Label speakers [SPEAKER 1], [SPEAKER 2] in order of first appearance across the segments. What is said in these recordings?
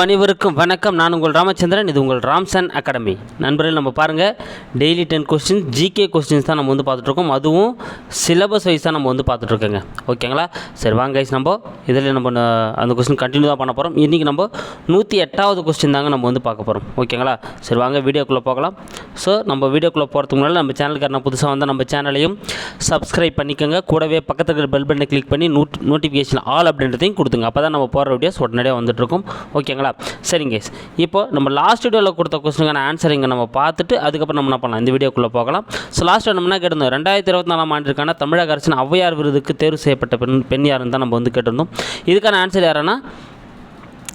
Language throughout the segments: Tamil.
[SPEAKER 1] அனைவருக்கும் வணக்கம். நான் உங்கள் ராமச்சந்திரன் இது உங்கள் ராம்சன் அகாடமி. நண்பர்கள் நம்ம பாருங்கள் daily ten question GK questions தான் நம்ம வந்து பார்த்துட்ருக்கோம். அதுவும் சிலபஸ் வைஸாக நம்ம வந்து பார்த்துட்ருக்கோங்க. ஓகேங்களா? சரி வாங்க கைஸ் நம்ம இதில் நம்ம அந்த கொஸ்டின் கண்டினியூ தான் பண்ண போகிறோம் இன்றைக்கி நம்ம நூற்றி எட்டாவது கொஸ்டின் தாங்க நம்ம வந்து பார்க்க போகிறோம் ஓகேங்களா? சரி வாங்க வீடியோக்குள்ளே போகலாம். ஸோ நம்ம வீடியோக்குள்ளே போகிறதுக்கு முன்னாடி நம்ம சேனலுக்காரன புதுசாக வந்தால் நம்ம சேனலையும் சப்ஸ்கிரைப் பண்ணிக்கோங்க. கூடவே பக்கத்தில் இருக்கிற பெல் பட்டனை கிளிக் பண்ணி நோட் நோட்டிஃபிகேஷன் ஆல் அப்படின்றதையும் கொடுத்துங்க. அப்போ தான் நம்ம போகிற வீடியோஸ் உடனடியாக வந்துட்டுருக்கோம் ஓகேங்களா? சரிங்க இப்போது இப்போ நம்ம லாஸ்ட் வீடியோவில் கொடுத்த கொஸ்டினுக்கான ஆன்சர் இங்கே நம்ம பார்த்துட்டு அதுக்கப்புறம் நம்ம என்ன பண்ணலாம்? இந்த வீடியோக்குள்ளே போகலாம். ஸோ லாஸ்ட் நம்ம என்ன கேட்டிருந்தோம்? ரெண்டாயிரத்தி இருபத்தி நாலாம் ஆண்டிற்கான தமிழக அரசின் ஔவையார் விருதுக்கு தேர்வு செய்யப்பட்ட பெண் பெண் யாருன்னு தான் நம்ம வந்து கேட்டிருந்தோம். இதுக்கான ஆன்சர் யாருன்னா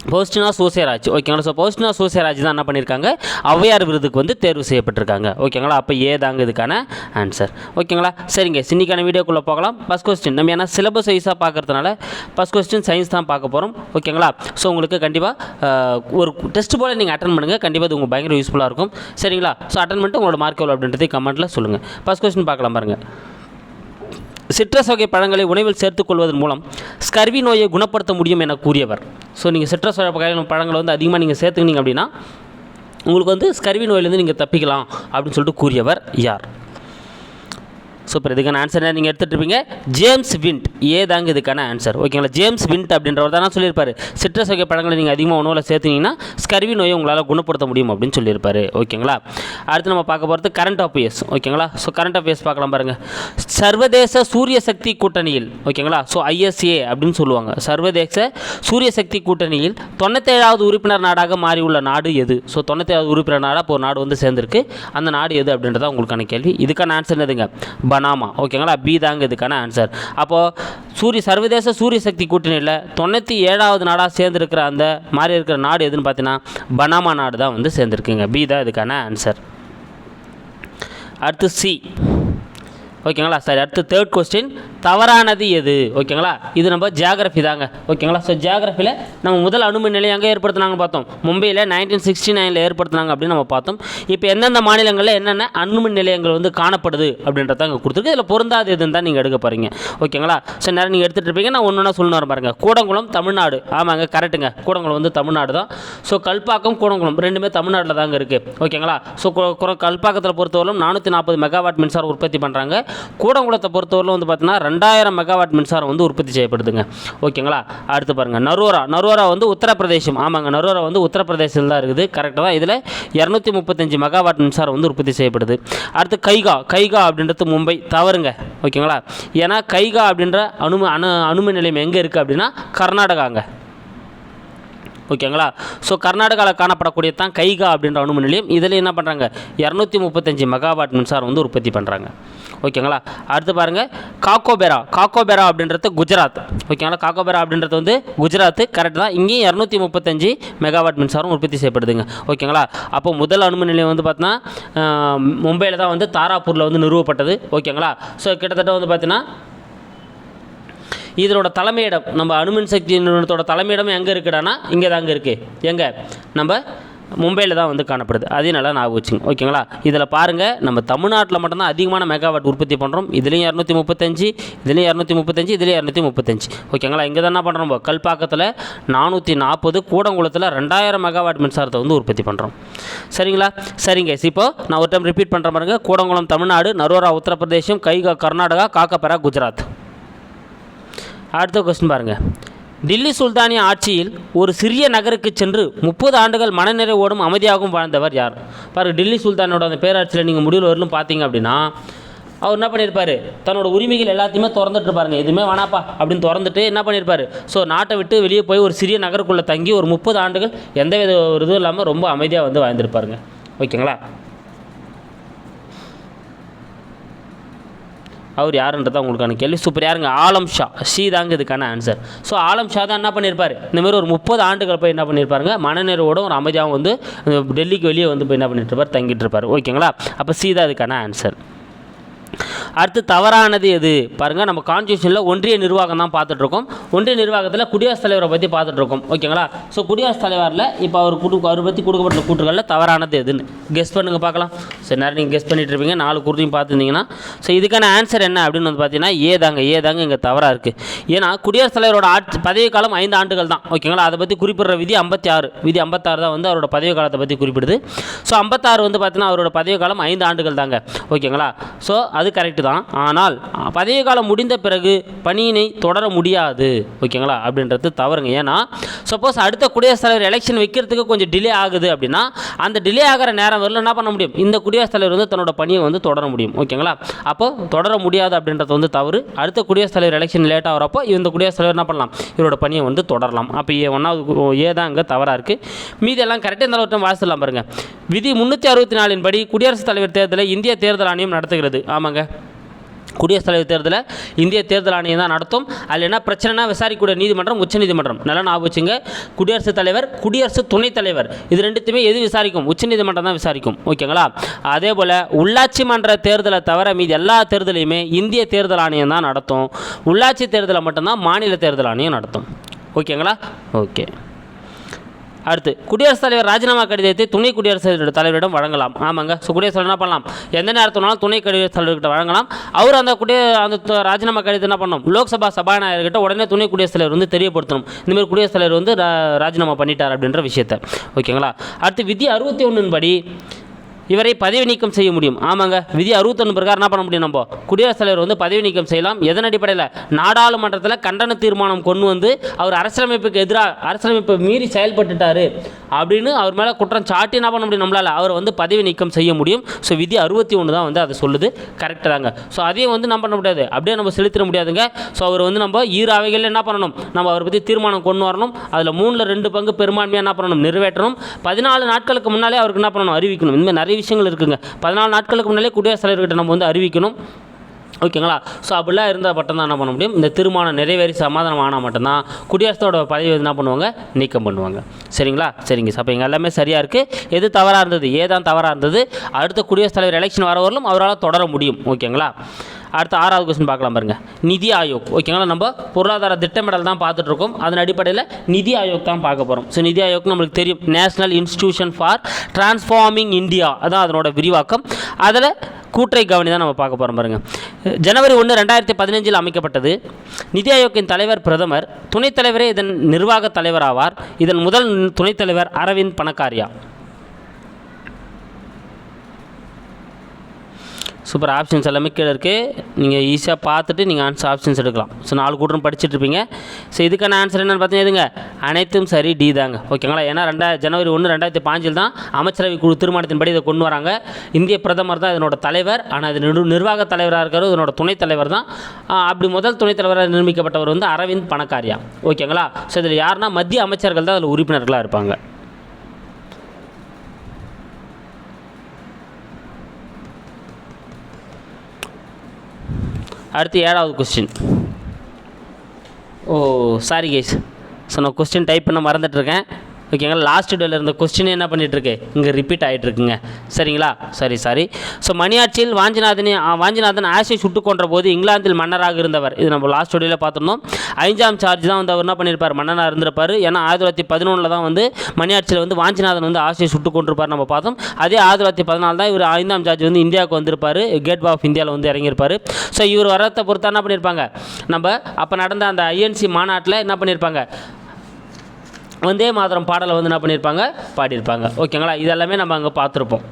[SPEAKER 1] போஸ்டினா சூசியராஜ் ஓகேங்களா ஸோ போஸ்டினா சூசியராஜ் தான் என்ன பண்ணியிருக்காங்க ஔவையார் விருதுக்கு வந்து தேர்வு செய்யப்பட்டிருக்காங்க. ஓகேங்களா அப்போ ஏ தாங்க இதுக்கான ஆன்சர் ஓகேங்களா சரிங்க. சின்னிக்கான வீடியோக்குள்ளே போகலாம். ஃபஸ்ட் கொஸ்டின் நம்ம ஏன்னா சிலபஸ் வைஸாக பார்க்கறதுனால ஃபஸ்ட் கொஸ்டின் சயின்ஸ் தான் பார்க்க போகிறோம் ஓகேங்களா ஸோ உங்களுக்கு கண்டிப்பாக ஒரு டெஸ்ட் போல் நீங்கள் அட்டன் பண்ணுங்கள் கண்டிப்பாக இது உங்களுக்கு பயங்கர யூஸ்ஃபுல்லாக இருக்கும். சரிங்களா? ஸோ அட்டன் பண்ணிட்டு உங்களோட மார்க் எவ்வளோ அப்படின்றதை கமெண்ட்டில் சொல்லுங்கள் ஃபஸ்ட் கொஸ்டின் பார்க்கலாம் பாருங்கள் சிட்ரஸ் வகை பழங்களை உணவில் சேர்த்துக்கொள்வதன் மூலம் ஸ்கர்வி நோயை குணப்படுத்த முடியும் என கூறியவர். ஸோ நீங்கள் சிட்ரஸ் வகை பழங்களை வந்து அதிகமாக நீங்கள் சேர்த்துக்கினீங்க அப்படின்னா உங்களுக்கு வந்து ஸ்கர்வி நோயிலேருந்து நீங்கள் தப்பிக்கலாம் அப்படின்னு சொல்லிட்டு கூறியவர் யார்? சூப்பர் இதுக்கான ஆன்சர் நீங்கள் எடுத்துகிட்டு இருப்பீங்க ஜேம்ஸ் விண்ட் ஏ தாங்க இதுக்கான ஆன்சர் ஓகேங்களா ஜேம்ஸ் விண்ட் அப்படின்றவர் தான் சொல்லியிருப்பார். சிட்ரஸ் வகை பழங்களை நீங்கள் அதிகமாக உணவில் சேர்த்துனீங்கன்னா ஸ்கர்வி நோயை உங்களால் குணப்படுத்த முடியும் அப்படின்னு சொல்லியிருப்பாரு. ஓகேங்களா அடுத்து நம்ம பார்க்க போகிறது கரண்ட் அஃபேர்ஸ் ஓகேங்களா ஸோ கரண்ட் அஃபேர்ஸ் பார்க்கலாம் பாருங்கள் சர்வதேச சூரிய சக்தி கூட்டணியில். ஓகேங்களா ஸோ ஐஎஸ்ஏ அப்படின்னு சொல்லுவாங்க. சர்வதேச சூரிய சக்தி கூட்டணியில் தொண்ணூத்தேழாவது உறுப்பினர் நாடாக மாறியுள்ள நாடு எது? ஸோ தொண்ணூத்தேழாவது உறுப்பினர் நாடாக இப்போ ஒரு நாடு வந்து சேர்ந்துருக்கு. அந்த நாடு எது அப்படின்றத உங்களுக்கான கேள்வி. இதுக்கான ஆன்சர் என்னதுங்க? பனாமா ஓகேங்களா பி தாங்க இதுக்கான ஆன்சர் அப்போது சூரிய சர்வதேச சூரிய சக்தி கூட்டணியில் தொண்ணூற்றி ஏழாவது நாடாக சேர்ந்துருக்கிற அந்த மாதிரி இருக்கிற நாடு எதுன்னு பார்த்தீங்கன்னா பனாமா நாடு தான் வந்து சேர்ந்துருக்குங்க. பி தான் இதுக்கான ஆன்சர் அடுத்து சி ஓகேங்களா சரி அடுத்து தேர்ட் கொஸ்டின் தவறானது எது? ஓகேங்களா இது நம்ம ஜியாகிரஃபி தாங்க. ஓகேங்களா ஸோ ஜியாகிரஃபியில் நம்ம முதல் அணுமின் நிலையம் எங்கே ஏற்படுத்தினாங்க பார்த்தோம். மும்பையில் நைன்டீன் சிக்ஸ்டி நைனில் ஏற்படுத்தினாங்க அப்படின்னு நம்ம பார்த்தோம். இப்போ எந்தெந்த மாநிலங்களில் என்னென்ன அணுமின் நிலையங்கள் வந்து காணப்படுது அப்படின்றத அங்கே கொடுத்துருக்கு. இதில் பொருந்தாது எதுன்னு தான் நீங்கள் எடுக்க போகிறீங்க ஓகேங்களா ஸோ நேரம் நீங்கள் எடுத்துகிட்டு இருப்பீங்க. நான் ஒன்று ஒன்றா சொல்லணும் பாருங்கள் கூடங்குளம் தமிழ்நாடு. ஆமாங்க கரெக்ட்டுங்க கூடங்குளம் வந்து தமிழ்நாடு தான். ஸோ கல்பாக்கம் கூடங்குளம் ரெண்டுமே தமிழ்நாட்டில் தாங்க இருக்குது ஓகேங்களா ஸோ கல்பாக்கத்தில் பொறுத்தவரையிலும் நானூற்றி நாற்பது மெகாவாட் மின்சாரம் உற்பத்தி பண்ணுறாங்க கூடங்குளத்தை பொறுத்தவரையிலும் வந்து பார்த்தீங்கன்னா ரெண்டாயிரம் மெகாவாட் மின்சாரம் வந்து உற்பத்தி செய்யப்படுதுங்க. ஓகேங்களா? அடுத்து பாருங்கள் நரோரா நரோரா வந்து உத்தரப்பிரதேசம். ஆமாங்க. நரோரா வந்து உத்தரப்பிரதேசத்தில் தான் இருக்குது. கரெக்டாக தான். இதில் இரநூத்தி முப்பத்தஞ்சு மெகாவாட் மின்சாரம் வந்து உற்பத்தி செய்யப்படுது. அடுத்து கைகா. கைகா அப்படின்றது மும்பை. தவறுங்க. ஓகேங்களா? ஏன்னா கைகா அப்படின்ற அணு அணு அணுமின் நிலையம் எங்கே இருக்குது அப்படின்னா கர்நாடகாங்க. ஓகேங்களா? ஸோ கர்நாடகாவில் காணப்படக்கூடிய தான் கைகா அப்படின்ற அணுமின் நிலையம் இதில் என்ன பண்ணுறாங்க இரநூத்தி முப்பத்தஞ்சு மெகாவாட் மின்சாரம் வந்து உற்பத்தி பண்ணுறாங்க ஓகேங்களா? அடுத்து பாருங்கள் காக்கோபெரா. காக்கோபெரா அப்படின்றது குஜராத். ஓகேங்களா? காக்கோபெரா அப்படின்றது வந்து குஜராத். கரெக்ட் தான். இங்கேயும் இரநூத்தி முப்பத்தஞ்சு மெகாவாட் மின்சாரம் உற்பத்தி செய்யப்படுதுங்க. ஓகேங்களா? அப்போ முதல் அணுமின் நிலையம் வந்து பார்த்தீங்கன்னா மும்பையில் தான் வந்து தாராப்பூரில் வந்து நிறுவப்பட்டது. ஓகேங்களா? ஸோ கிட்டத்தட்ட வந்து பார்த்தீங்கன்னா இதனோட தலைமையிடம் நம்ம அணுமின் சக்தி நிறுவனத்தோட தலைமையிடம் எங்கே இருக்குடானா இங்கே தாங்க இருக்குது எங்கே? நம்ம மும்பையில் தான் வந்து காணப்படுது. அதே நல்லா ஞாபகம் வச்சுங்க ஓகேங்களா? இதில் பாருங்கள் நம்ம தமிழ்நாட்டில் மட்டும்தான் அதிகமான மெகாவாட் உற்பத்தி பண்ணுறோம் இதுலேயும் இரநூத்தி முப்பத்தஞ்சு இதுலேயும் இரநூத்தி முப்பத்தஞ்சு இதுலேயும் இரநூத்தி முப்பத்தஞ்சு ஓகேங்களா? இங்கே தான் என்ன பண்ணுறோம் கல்பாக்கத்தில் நானூற்றி நாற்பது கூடங்குளத்தில் ரெண்டாயிரம் மெகாவாட் மின்சாரத்தை வந்து உற்பத்தி பண்ணுறோம் சரிங்களா? சரிங்க இப்போ நான் ஒரு டைம் ரிப்பீட் பண்ணுற பாருங்க. கூடங்குளம் தமிழ்நாடு நரோரா உத்தரப்பிரதேசம் கைகா கர்நாடகா காக்கப்பெரா குஜராத். அடுத்த கொஸ்டின் பாருங்கள் டில்லி சுல்தானிய ஆட்சியில் ஒரு சிறிய நகருக்கு சென்று முப்பது ஆண்டுகள் மனநிறைவோடும் அமைதியாகவும் வாழ்ந்தவர் யார்? பாருங்கள் டில்லி சுல்தானோட அந்த பேராட்சியில் நீங்கள் முடிவில் வரலும் பார்த்தீங்க அப்படின்னா அவர் என்ன பண்ணியிருப்பாரு? தன்னோட உரிமைகள் எல்லாத்தையுமே திறந்துட்டுருப்பாருங்க பாருங்க எதுவுமே வேணாப்பா அப்படின்னு திறந்துட்டு என்ன பண்ணியிருப்பாரு? ஸோ நாட்டை விட்டு வெளியே போய் ஒரு சிறிய நகருக்குள்ளே தங்கி ஒரு முப்பது ஆண்டுகள் எந்த வித ஒரு இதுவும் இல்லாமல் ரொம்ப அமைதியாக வந்து வாழ்ந்திருப்பாருங்க. ஓகேங்களா அவர் யாருன்றதா உங்களுக்கான கேள்வி. சூப்பர் யாருங்க? ஆலம் ஷா. ஷீ தாங்க இதுக்கான ஆன்சர் ஸோ ஆலம் ஷா தான் என்ன பண்ணியிருப்பார் இந்த மாதிரி ஒரு முப்பது ஆண்டுகள் போய் என்ன பண்ணியிருப்பாருங்க மனநிறைவோட ஒரு அமைதியாகவும் வந்து டெல்லிக்கு வெளியே வந்து போய் என்ன பண்ணிட்டு இருப்பார்? தங்கிட்டு இருப்பார். ஓகேங்களா? அப்போ சி தான் இதுக்கான ஆன்சர் அடுத்து தவறானது எது? பாருங்கள் நம்ம கான்ஸ்டியூஷனில் ஒன்றிய நிர்வாகம் தான் பார்த்துட்ருக்கோம். ஒன்றிய நிர்வாகத்தில் குடியரசுத் தலைவரை பற்றி பார்த்துட்ருக்கோம். ஓகேங்களா ஸோ குடியரசுத் தலைவரில் இப்போ அவர் குடு அவர் பற்றி கொடுக்கப்பட்ட கூற்றுகளில் தவறானது எதுன்னு? கெஸ் பண்ணுங்க பார்க்கலாம். சரி நேரம் நீங்கள் கெஸ் பண்ணிட்டு இருப்பீங்க நாலு கூற்றையும் பார்த்துருந்தீங்கன்னா ஸோ இதுக்கான ஆன்சர் என்ன அப்படின்னு வந்து பார்த்தீங்கன்னா ஏதாங்க ஏதாங்க இங்கே தவறாக இருக்குது ஏன்னா குடியரசுத் தலைவரோட ஆட்சி பதவி காலம் ஐந்து ஆண்டுகள் தான். ஓகேங்களா அதை பற்றி குறிப்பிடுற விதி ஐம்பத்தி ஆறு விதி ஐம்பத்தாறு தான் வந்து அவரோட பதவி காலத்தை பற்றி குறிப்பிடுது. ஸோ ஐம்பத்தாறு வந்து பார்த்தீங்கன்னா அவரோட பதவி காலம் ஐந்து ஆண்டுகள் தாங்க. ஓகேங்களா ஸோ அது கரெக்டு தான். ஆனால் பதவி காலம் முடிந்த பிறகு பணியினை தொடர முடியாது. ஓகேங்களா? அப்படின்றது தவறுங்க. ஏன்னா சப்போஸ் அடுத்த குடியரசுத் தலைவர் எலெக்ஷன் வைக்கிறதுக்கு கொஞ்சம் டிலே ஆகுது அப்படின்னா அந்த டிலே ஆகிற நேரம் வரல என்ன பண்ண முடியும்? இந்த குடியரசுத் தலைவர் வந்து தன்னோட பணியை வந்து தொடர முடியும். ஓகேங்களா? அப்போ தொடர முடியாது அப்படின்றது வந்து தவறு. அடுத்த குடியரசுத் தலைவர் எலெக்ஷன் லேட் ஆகிறப்போ இந்த குடியரசுத் தலைவர் என்ன பண்ணலாம்? இவரோட பணியை வந்து தொடரலாம். அப்போ ஏ ஒன்றாவது ஏ தான் இங்கே தவறாக இருக்குது மீதி எல்லாம் கரெக்டாக இந்த அளவுக்கு வாசிடலாம் பாருங்கள் விதி முந்நூற்றி அறுபத்தி நாலின் படி குடியரசுத் தலைவர் தேர்தலை இந்திய தேர்தல் ஆணையம் நடத்துகிறது. ஆமாங்க. குடியரசுத் தலைவர் தேர்தலை இந்திய தேர்தல் ஆணையம் தான் நடத்தும். அதில் என்ன பிரச்சனைனா விசாரிக்கக்கூடிய நீதிமன்றம் உச்சநீதிமன்றம். நல்லா ஞாபகம் வச்சுங்க. குடியரசுத் தலைவர் குடியரசு துணைத் தலைவர். இது ரெண்டுத்தையுமே எது விசாரிக்கும்? உச்சநீதிமன்றம் தான் விசாரிக்கும். ஓகேங்களா? அதே போல் உள்ளாட்சி மன்ற தேர்தலை தவிர மீது எல்லா தேர்தலையுமே இந்திய தேர்தல் ஆணையம் தான் நடத்தும். உள்ளாட்சி தேர்தலை மட்டும்தான் மாநில தேர்தல் ஆணையம் நடத்தும். ஓகேங்களா? ஓகே. அடுத்து குடியரசுத் தலைவர் ராஜினாமா கடிதத்தை துணை குடியரசுத் தலைவரிடம் வழங்கலாம். ஆமாங்க. ஸோ குடியரசுத் தலைவர் என்ன பண்ணலாம்? எந்த நேரத்தினாலும் துணை குடியரசுத் தலைவர்கிட்ட வழங்கலாம். அவர் அந்த குடிய அந்த ராஜினாமா கடிதத்தை என்ன பண்ணணும் லோக்சபா சபாநாயகர்கிட்ட உடனே துணை குடியரசுத் தலைவர் வந்து தெரியப்படுத்தணும். இந்தமாதிரி குடியரசுத் தலைவர் வந்து ராஜினாமா பண்ணிட்டார் அப்படின்ற விஷயத்தை. ஓகேங்களா? அடுத்து விதி அறுபத்தி ஒன்றின் படி இவரை பதவி நீக்கம் செய்ய முடியும். ஆமாங்க. விதி அறுபத்தொன்று பிரகாரம் என்ன பண்ண முடியும் நம்ம? குடியரசுத் தலைவர் வந்து பதவி நீக்கம் செய்யலாம். எதன் அடிப்படையில்? நாடாளுமன்றத்தில் கண்டன தீர்மானம் கொண்டு வந்து அவர் அரசியலமைப்புக்கு எதிராக அரசியலமைப்பை மீறி செயல்பட்டுட்டாரு அப்படின்னு அவர் மேலே குற்றம் சாட்டி என்ன பண்ண முடியும் நம்மளால்? அவரை வந்து பதவி நீக்கம் செய்ய முடியும். ஸோ விதி அறுபத்தி ஒன்று தான் வந்து அதை சொல்லுது. கரெக்டாக தாங்க. ஸோ அதையும் வந்து என்ன பண்ண முடியாது. அப்படியே நம்ம செலுத்திட முடியாதுங்க. ஸோ அவர் வந்து நம்ம ஈர அவைகளில் என்ன பண்ணணும்? நம்ம அவரை பற்றி தீர்மானம் கொண்டு வரணும். அதில் மூணில் ரெண்டு பங்கு பெரும்பான்மையாக என்ன பண்ணணும்? நிறைவேற்றணும். பதினாலு நாட்களுக்கு முன்னாலே அவருக்கு என்ன பண்ணணும்? அறிவிக்கணும். இந்தமாதிரி நிறைய விஷயங்கள் இருக்குங்க. பதினாலு நாட்களுக்கு முன்னாலே குடியரசுத் தலைவர்கிட்ட நம்ம வந்து அறிவிக்கணும். ஓகேங்களா? ஸோ அப்படிலாம் இருந்தால் மட்டும்தான் என்ன பண்ண முடியும்? இந்த திருமணம் நிறைவேறி சமாதானம் ஆனால் மட்டும்தான் குடியரசோட பதவி வந்து என்ன பண்ணுவாங்க? நீக்கம் பண்ணுவாங்க. சரிங்களா? சரிங்க. அப்போ இங்கே எல்லாமே சரியாக இருக்குது எது தவறாக இருந்தது? ஏதான் தவறாக இருந்தது? அடுத்த குடியரசுத் தலைவர் எலெக்ஷன் வர வரலும் அவரால் தொடர முடியும். ஓகேங்களா? அடுத்த ஆறாவது கொஸ்டின் பார்க்கலாம் பாருங்க. நிதி ஆயோக். ஓகேங்களா நம்ம பொருளாதார திட்டமிடல் தான் பார்த்துட்டு இருக்கோம் அதன் அடிப்படையில் நிதி ஆயோக் தான் பார்க்க போகிறோம் ஸோ நிதி ஆயோக் நம்மளுக்கு தெரியும். National Institution for Transforming India அதான் அதனோட விரிவாக்கம். அதில் கூற்றை கவனி தான் நம்ம பார்க்க போகிறோம் பாருங்கள் ஜனவரி ஒன்று ரெண்டாயிரத்தி பதினஞ்சில் அமைக்கப்பட்டது. நிதி ஆயோக்கின் தலைவர் பிரதமர் துணைத் தலைவரே இதன் நிர்வாக தலைவர் ஆவார் இதன் முதல் துணைத் தலைவர் அரவிந்த் பணக்காரியா. சூப்பர் ஆப்ஷன்ஸ் எல்லாமே கீழே இருக்குது நீங்கள் ஈஸியாக பார்த்துட்டு நீங்கள் ஆன்சர் ஆப்ஷன்ஸ் எடுக்கலாம். ஸோ நாலு கூட்டம் படிச்சுட்டு இருப்பீங்க. ஸோ இதுக்கான ஆன்சர் என்னென்னு பார்த்தீங்கன்னா எதுங்க அனைத்தும் சரி டி தாங்க. ஓகேங்களா ஏன்னா ரெண்டா ஜனவரி ஒன்று ரெண்டாயிரத்தி பாஞ்சில் தான் அமைச்சரவை குழு தீர்மானத்தின்படி இதை கொண்டு வராங்க. இந்திய பிரதமர் தான் இதனோட தலைவர். ஆனால் இது நிர் நிர்வாக தலைவராக இருக்கிற இதனோட துணைத் தலைவர் தான். அப்படி முதல் துணைத் தலைவராக நியமிக்கப்பட்டவர் வந்து அரவிந்த் பணக்காரியா? ஓகேங்களா ஸோ இதில் யாருன்னா மத்திய அமைச்சர்கள் தான் அதில் உறுப்பினர்களாக இருப்பாங்க. அடுத்து ஏழாவது question oh sorry guys so நான் கொஸ்டின் டைப் பண்ண மறந்துட்டுருக்கேன் ஓகேங்களா? லாஸ்ட் டேல இருந்த கொஸ்டின் என்ன பண்ணிகிட்ருக்கு இங்கே ரிப்பீட் ஆகிட்டுருக்குங்க சரிங்களா? சரி சாரி ஸோ மணியாட்சியில் வாஞ்சிநாதனை வாஞ்சிநாதன் ஆசை சுட்டு கொன்ற போது இங்கிலாந்தில் மன்னராக இருந்தவர். இது நம்ம லாஸ்ட் டேல பார்த்துருந்தோம். ஐந்தாம் சார்ஜ் தான் வந்து அவர் என்ன பண்ணியிருப்பார் மன்னனாக இருந்திருப்பார். ஏன்னா ஆயிரத்தி தொள்ளாயிரத்தி பதினொன்றில் தான் வந்து மணியாட்சியில் வந்து வாஞ்சிநாதன் வந்து ஆசையை சுட்டு கொண்டிருப்பார் நம்ம பார்த்தோம். அதே ஆயிரத்தி தொள்ளாயிரத்தி பதினாலு தான் இவர் ஐந்தாம் சார்ஜ் வந்து இந்தியாவுக்கு வந்திருப்பார். கேட் ஆஃப் இந்தியாவில் வந்து இறங்கியிருப்பார். ஸோ இவர் வரத்தை பொறுத்தா என்ன பண்ணியிருப்பாங்க நம்ம அப்போ நடந்த அந்த ஐஎன்சி மாநாட்டில் என்ன பண்ணியிருப்பாங்க வந்தே மாதரம் பாடலை வந்து என்ன பண்ணியிருப்பாங்க? பாடியிருப்பாங்க. ஓகேங்களா? இதெல்லாமே நம்ம அங்கே பார்த்துருப்போம்.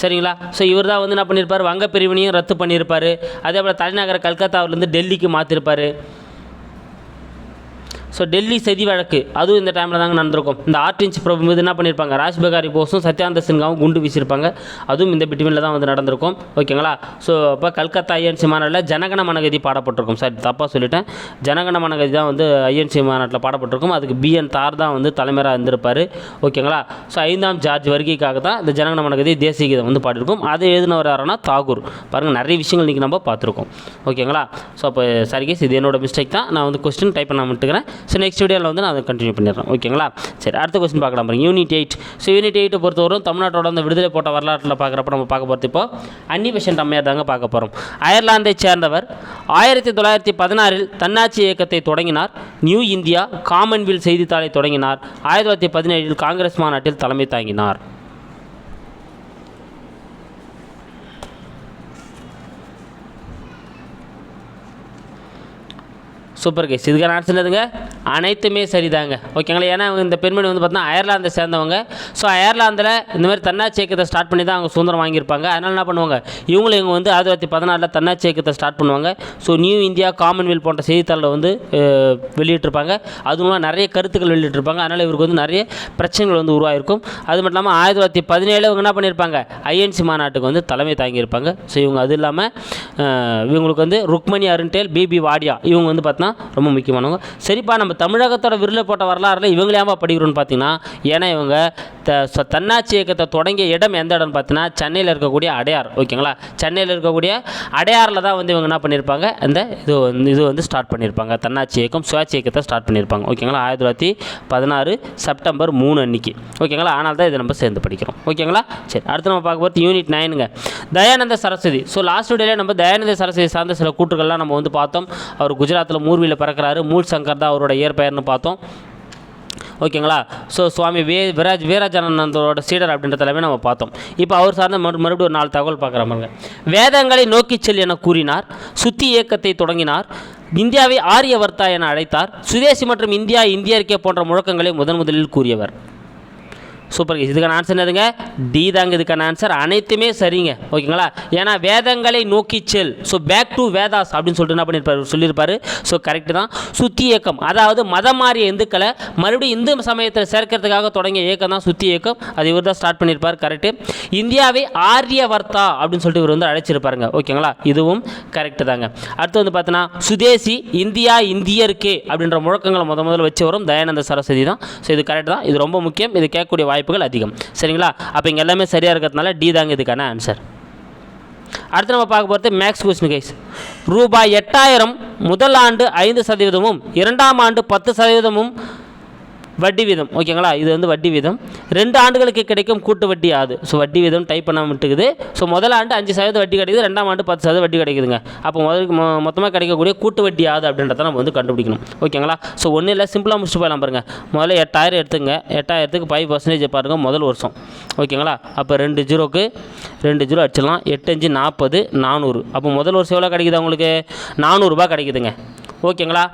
[SPEAKER 1] சரிங்களா? ஸோ இவர் தான் வந்து என்ன பண்ணியிருப்பார்? வங்க பிரிவினையும் ரத்து பண்ணியிருப்பார். அதே போல் தலைநகர் கல்கத்தாவிலேருந்து டெல்லிக்கு மாற்றிருப்பார் ஸோ டெல்லி செதி வழக்கு அதுவும் இந்த டைமில் தாங்க நடந்திருக்கும். இந்த ஆர்டின்ச் பிரபு மீது என்ன பண்ணியிருப்பாங்க ராஜ்பகாரி போஸும் சத்யானந்த சின்காவும் குண்டு வீசியிருப்பாங்க அதுவும் இந்த பிட்வீனில் தான் வந்து நடந்திருக்கும். ஓகேங்களா ஸோ அப்போ கல்கத்தா ஐஎன்சி மாநாட்டில் ஜனகண மனகதி பாடப்பட்டிருக்கும். சார் தப்பாக சொல்லிட்டேன். ஜனகண மனகதி தான் வந்து ஐஎன்சி மாநாட்டில் பாடப்பட்டிருக்கும். அதுக்கு பிஎன் தார் தான் வந்து தலைமையாக இருந்திருப்பார். ஓகேங்களா ஸோ ஐந்தாம் ஜார்ஜ் வருகைக்காக தான் இந்த ஜனகண மனகதி தேசிய கீதம் வந்து பாடியிருக்கும். அதை எழுதினவர் யாருன்னா? தாகூர். பாருங்கள் நிறைய விஷயங்கள் இன்றைக்கி நம்ம பார்த்துருக்கோம். ஓகேங்களா ஸோ அப்போ சாரி கேஸ் இது என்னோட மிஸ்டேக் தான். நான் வந்து கொஸ்டின் டைப் பண்ண விட்டுக்கிறேன் ஸோ நெக்ஸ்ட் வீடியோவில் வந்து நான் அதை கண்டினியூ பண்ணிடுறேன். ஓகேங்களா சரி அடுத்த கொஸ்டின் பார்க்கலாம் பாருங்க. யூனிட் எயிட் ஸோ யூனிட் எயிட்டை பொறுத்தவரைக்கும் தமிழ்நாட்டோட அந்த விடுதலை போட்ட வரலாற்றில் பார்க்குறப்ப நம்ம பார்க்க போகிறது இப்போ அன்னி பெஷன்ட் அம்மையார் தாங்க பார்க்க போகிறோம் அயர்லாந்தை சேர்ந்தவர் ஆயிரத்தி தொள்ளாயிரத்தி பதினாறில் தன்னாட்சி இயக்கத்தை தொடங்கினார். நியூ இந்தியா காமன்வெல்த் செய்தித்தாளை தொடங்கினார். ஆயிரத்தி தொள்ளாயிரத்தி பதினேழில் காங்கிரஸ் மாநாட்டில் தலைமை தாங்கினார். சூப்பர் கைஸ் இதுக்கான ஆன்சர் என்னதுங்க அனைத்துமே சரிதாங்க. ஓகேங்களா? ஏன்னா இந்த பெண்மணி வந்து பார்த்தீங்கன்னா அயர்லாந்தை சேர்ந்தவங்க. ஸோ அயர்லாந்தில் இந்த மாதிரி தன்னாட்சி இயக்கத்தை ஸ்டார்ட் பண்ணி தான் அவங்க சுதந்திரம் வாங்கியிருப்பாங்க. அதனால் என்ன பண்ணுவாங்க? இவங்களும் இவங்க வந்து ஆயிரத்தி தொள்ளாயிரத்தி பதினாலில் தன்னாட்சி இயக்கத்தை ஸ்டார்ட் பண்ணுவாங்க. ஸோ நியூ இந்தியா காமன்வெல்த் போன்ற செய்தித்தாளில் வந்து வெளியிட்டிருப்பாங்க. வெளியிட்டிருப்பாங்க அதுவும் நிறைய கருத்துக்கள் வெளியிட்டிருப்பாங்க. அதனால் இவருக்கு வந்து நிறைய பிரச்சனைகள் வந்து உருவாயிருக்கும். அது மட்டும் இல்லாமல் ஆயிரத்தி தொள்ளாயிரத்தி பதினேழு இவங்க என்ன பண்ணியிருப்பாங்க? ஐஎன்சி மாநாட்டுக்கு வந்து தலைமை தாங்கியிருப்பாங்க. ஸோ இவங்க அது இல்லாமல் இவங்களுக்கு வந்து ருக்மணி அருண்டேல் பிபி வாடியா இவங்க வந்து பார்த்தீங்கன்னா ரொம்ப முக்கியமானவங்க. சரிப்பா நம்ம தமிழகத்தோட விருது போட்ட வரலாறுல இவங்களே ஏன்பா படிக்கிறோம்னு பார்த்தீங்கன்னா ஏன்னா இவங்க த தன்னாட்சி இயக்கத்தை தொடங்கிய இடம் எந்த இடம்னு பார்த்தீங்கன்னா சென்னையில் இருக்கக்கூடிய அடையார் ஓகேங்களா? சென்னையில் இருக்கக்கூடிய அடையாரில் தான் வந்து இவங்க என்ன பண்ணியிருப்பாங்க அந்த இது வந்து இது வந்து ஸ்டார்ட் பண்ணியிருப்பாங்க தன்னாட்சி இயக்கம் சுயாட்சி இயக்கத்தை ஸ்டார்ட் பண்ணியிருப்பாங்க ஓகேங்களா? ஆயிரத்தி தொள்ளாயிரத்தி பதினாறு செப்டம்பர் மூணு அன்னைக்கு. ஓகேங்களா? ஆனால் தான் இதை நம்ம சேர்ந்து படிக்கிறோம். ஓகேங்களா? சரி அடுத்து நம்ம பார்க்க போகிறது யூனிட் நைனுங்க தயானந்த சரஸ்வதி. ஸோ லாஸ்ட் டேலே நம்ம தயானந்த சரஸ்வதி சார்ந்த சில கூற்றுகள்லாம் நம்ம வந்து பார்த்தோம். அவர் குஜராத்தில் மூர் பூர்வியில் பிறக்கிறாரு. மூல் சங்கர் தான் அவரோட இயற்பெயர்னு பார்த்தோம். ஓகேங்களா? ஸோ சுவாமி வே விராஜ் வீராஜானந்தரோட சீடர் அப்படின்ற தலைமை நம்ம பார்த்தோம். இப்போ அவர் சார்ந்த மறு மறுபடியும் ஒரு நாலு தகவல் பார்க்குற பாருங்க. வேதங்களை நோக்கிச் செல் என கூறினார். சுத்தி இயக்கத்தை தொடங்கினார். இந்தியாவை ஆரியவர்த்தா என அழைத்தார். சுதேசி மற்றும் இந்தியா இந்தியர்க்கே போன்ற முழக்கங்களை முதன் முதலில் கூறியவர். சூப்பர் இதுக்கான ஆன்சர் என்னதுங்க? டி தாங்க இதுக்கான ஆன்சர் அனைத்துமே சரிங்க. ஓகேங்களா? ஏன்னா வேதங்களை நோக்கி செல். ஸோ பேக் டு வேதாஸ் அப்படின்னு சொல்லிட்டு என்ன பண்ணியிருப்பார் சொல்லியிருப்பார் ஸோ கரெக்டு தான். சுத்தி இயக்கம். அதாவது மதம் மாறிய இந்துக்களை மறுபடியும் இந்து சமயத்தில் சேர்க்கறதுக்காக தொடங்கிய இயக்கம் தான் சுத்தி இயக்கம். அது இவர் தான் ஸ்டார்ட் பண்ணியிருப்பார் கரெக்டு இந்தியாவை ஆரியவர்த்தா அப்படின்னு சொல்லிட்டு இவர் வந்து அழைச்சிருப்பாருங்க. ஓகேங்களா? இதுவும் கரெக்டு தாங்க. அடுத்து வந்து பார்த்தோன்னா சுதேசி இந்தியா இந்தியருக்கே அப்படின்ற முழக்கங்களை முத முதல்ல வச்சு வரும் தயானந்த சரஸ்வதி தான். ஸோ இது கரெக்ட் தான். இது ரொம்ப முக்கியம். இது கேட்கக்கூடிய வாய்ப்பு வாய்ப்புகள் அதிகம். சரிங்களா? அப்போ இங்கே எல்லாமே சரியாக இருக்கிறதுனால டி தாங்க இதுக்கான ஆன்சர் அடுத்து நம்ம பார்க்க போகிறது மேக்ஸ் கொஸ்டின் கைஸ் ரூபாய் எட்டாயிரம் முதல் ஆண்டு ஐந்து சதவீதமும் இரண்டாம் ஆண்டு பத்து சதவீதமும் வட்டி வீதம். ஓகேங்களா இது வந்து வட்டி வீதம். ரெண்டு ஆண்டுகளுக்கு கிடைக்கும் கூட்டு வட்டி ஆகுது ஸோ வட்டி வீதம் டைப் பண்ண விட்டுக்குது. ஸோ முதல் ஆண்டு அஞ்சு சதவீதம் வட்டி கிடைக்குது ரெண்டாம் ஆண்டு பத்து சதவீதம் வட்டி கிடைக்குதுங்க. அப்போ முதலுக்கு மொ மொத்தமாக கிடைக்கக்கூடிய கூட்டு வட்டி ஆகுது அப்படின்றத நம்ம வந்து கண்டுபிடிக்கணும். ஓகேங்களா ஸோ ஒன்றும் இல்லை சிம்பிளாக முடிச்சுட்டு போயிடலாம் பாருங்கள் முதல்ல எட்டாயிரம் எடுத்துங்க. எட்டாயிரத்துக்கு ஃபைவ் பர்சன்டேஜ் பாருங்கள் முதல் வருஷம். ஓகேங்களா அப்போ ரெண்டு ஜீரோக்கு ரெண்டு ஜீரோ அடிச்சிடலாம். எட்டு அஞ்சு நாற்பது நானூறு. அப்போ முதல் வருஷம் எவ்வளோ கிடைக்குது உங்களுக்கு நானூறுரூபா கிடைக்குதுங்க. ஓகேங்களா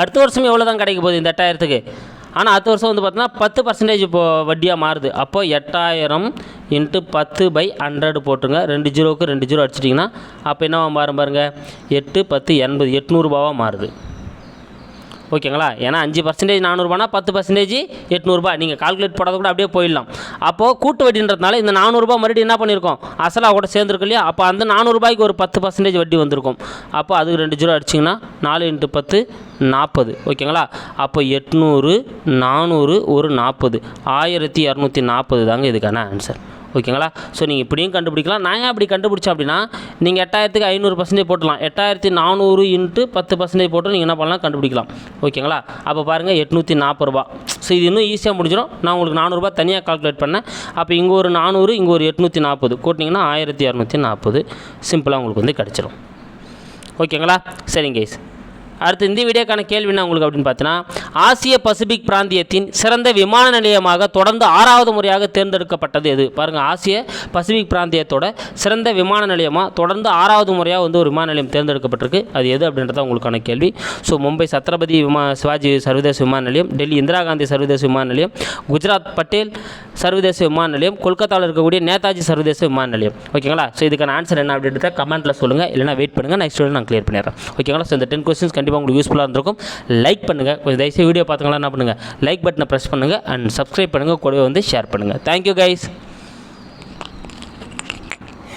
[SPEAKER 1] அடுத்த வருஷம் எவ்வளோ தான் கிடைக்க போகுது இந்த எட்டாயிரத்துக்கு? ஆனால் அடுத்த வருஷம் வந்து பார்த்தீங்கன்னா பத்து பர்சன்டேஜ் இப்போ வட்டியாக மாறுது. அப்போ எட்டாயிரம் இன்ட்டு பத்து பை ஹண்ட்ரடு போட்டுருங்க. ரெண்டு ஜீரோவுக்கு ரெண்டு ஜீரோ அடிச்சிட்டிங்கன்னா அப்போ என்னவா மாறும் பாருங்கள் எட்டு பத்து எண்பது எட்நூறுபாவாக மாறுது. ஓகேங்களா? ஏன்னா அஞ்சு பர்சன்டேஜ் நானூறுபானா பத்து பர்சன்டேஜ் எட்நூறுபா. நீங்கள் கால்குலேட் போடாத கூட அப்படியே போயிடலாம். அப்போது கூட்டு வட்டின்றதுனால இந்த நானூறுரூபா மறுபடியும் என்ன பண்ணியிருக்கோம் அசலாக கூட சேர்ந்துருக்கு இல்லையா? அப்போ அந்த நானூறுபாய்க்கு ஒரு பத்து பர்சன்டேஜ் வட்டி வந்திருக்கும். அப்போ அதுக்கு ரெண்டு ஜீரோ அடிச்சிங்கன்னா நாலு இன்ட்டு பத்து நாற்பது ஓகேங்களா? அப்போ எட்நூறு நானூறு ஒரு நாற்பது ஆயிரத்தி இரநூத்தி நாற்பது தாங்க இதுக்கான ஆன்சர் ஓகேங்களா? ஸோ நீங்கள் இப்படியும் கண்டுபிடிக்கலாம். நான் ஏன் அப்படி கண்டுபிடிச்சோம் அப்படின்னா நீங்கள் எட்டாயிரத்துக்கு ஐநூறு பர்சன்டேஜ் போட்டலாம் எட்டாயிரத்தி நானூறு இன்ட்டு பத்து பர்சன்டேஜ் போட்டு நீங்கள் என்ன பண்ணலாம் கண்டுபிடிக்கலாம். ஓகேங்களா? அப்போ பாருங்கள் எட்நூற்றி நாற்பது ரூபா. ஸோ இது இன்னும் ஈஸியாக முடிஞ்சிடும். நான் உங்களுக்கு நானூறுரூபா தனியாக கால்குலேட் பண்ணேன். அப்போ இங்கே ஒரு நானூறு இங்கே ஒரு எட்நூற்றி நாற்பது கூட்டிங்கன்னா ஆயிரத்தி இரநூத்தி நாற்பது சிம்பிளாக உங்களுக்கு வந்து கிடச்சிரும். ஓகேங்களா? சரிங்க கைஸ் அடுத்து இந்த வீடியோக்கான கேள்வி என்ன உங்களுக்கு அப்படின்னு பார்த்தீங்கன்னா ஆசிய பசிபிக் பிராந்தியத்தின் சிறந்த விமான நிலையமாக தொடர்ந்து ஆறாவது முறையாக தேர்ந்தெடுக்கப்பட்டது எது? பாருங்கள் ஆசிய பசிபிக் பிராந்தியத்தோட சிறந்த விமான நிலையமாக தொடர்ந்து ஆறாவது முறையாக வந்து ஒரு விமான நிலையம் தேர்ந்தெடுக்கப்பட்டிருக்கு. அது எது அப்படின்றத உங்களுக்கான கேள்வி. ஸோ மும்பை சத்ரபதி விமா சிவாஜி சர்வதேச விமான நிலையம் டெல்லி இந்திரா காந்தி சர்வதேச விமான நிலையம் குஜராத் பட்டேல் சர்வதேச விமான நிலையம் கொல்கத்தாவில் இருக்கக்கூடிய நேதாஜி சர்வதேச விமான நிலையம். ஓகேங்களா? ஸோ இதுக்கான ஆன்சர் என்ன அப்படின்றத கமெண்ட்டில் சொல்லுங்கள் இல்லைனா வெயிட் பண்ணுங்கள் நெக்ஸ்ட் வீடியோ நான் கிளியர் பண்ணிடுறேன். ஓகேங்களா? ஸோ இந்த டென் கொஸ்டின்ஸ் கண்டிப்பாக உங்களுக்கு யூஸ்ஃபுல்லாக இருந்திருக்கும். லைக் பண்ணுங்கள் கொஞ்சம் தயவுசெய்து வீடியோ பார்த்துக்கலாம் என்ன பண்ணுங்கள் லைக் பட்டனை ப்ரெஸ் பண்ணுங்கள் அண்ட் சப்ஸ்கிரைப் பண்ணுங்கள் கூடவே வந்து ஷேர் பண்ணுங்கள் தேங்க்யூ கைஸ்